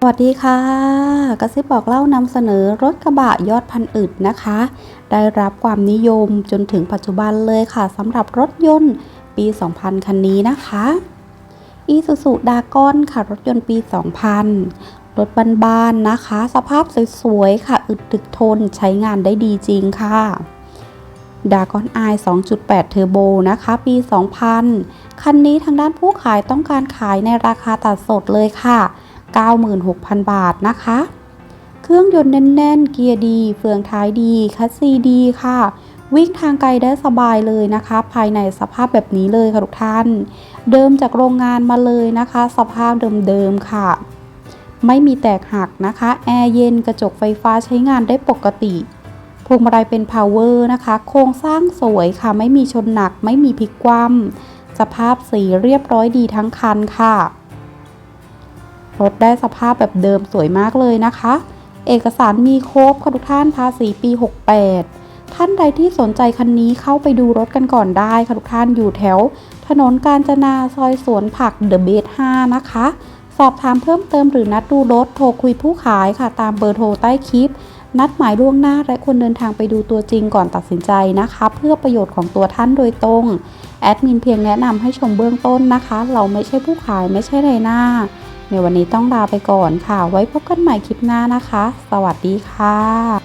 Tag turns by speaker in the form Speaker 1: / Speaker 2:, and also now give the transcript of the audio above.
Speaker 1: สวัสดีค่ะ กระซิบบอกเล่านำเสนอรถกระบะยอดพันอึดนะคะ ได้รับความนิยมจนถึงปัจจุบันเลยค่ะสำหรับรถยนต์ปี 2000 คันนี้นะคะอีซูซูดากอนค่ะรถยนต์ปี 2000 รถบ้านๆนะคะ สภาพสวยๆค่ะ อึดถึกทนใช้งานได้ดีจริงค่ะดากอนไอ2.8 เทอร์โบนะคะ ปี 2000 คันนี้ทางด้านผู้ขายต้องการขายในราคาตัดสดเลยค่ะ 96,000 บาทนะคะ เครื่องยนต์แน่นๆ เกียร์ดี เฟืองท้ายดี คัสซีดีค่ะ วิ่งทางไกลได้สบายเลยนะคะ ภายในสภาพแบบนี้เลยค่ะทุกท่าน เดิมจากโรงงานมาเลยนะคะ สภาพเดิมๆค่ะ ไม่มีแตกหักนะคะ แอร์เย็นกระจกไฟฟ้าใช้งานได้ปกติพวงมาลัยเป็น power นะคะ โครงสร้างสวยค่ะ ไม่มีชนหนัก ไม่มีพลิกคว่ำสภาพสีเรียบร้อยดีทั้งคันค่ะ รถได้สภาพแบบเดิมสวยมากเลยนะคะ เอกสารมีครบค่ะทุกท่านภาษีปี 68 ท่านใดที่สนใจคันนี้เข้าไปดูรถกันก่อนได้ค่ะทุกท่านอยู่แถว ถนนกาญจนาซอยสวนผักเดอะเบส5นะคะ สอบถามเพิ่มเติมหรือนัดดูรถโทรคุยผู้ขายค่ะ ตามเบอร์โทรใต้คลิป นัดหมายล่วงหน้าและคนเดินทางไปดูตัวจริงก่อนตัดสินใจนะคะ เพื่อประโยชน์ของตัวท่านโดยตรงแอดมินเพียงแนะนำให้ชมเบื้องต้นนะคะ เราไม่ใช่ผู้ขายไม่ใช่ไรหน้า ในวันนี้ต้องลาไปก่อนค่ะ ไว้พบกันใหม่คลิปหน้านะคะ สวัสดีค่ะ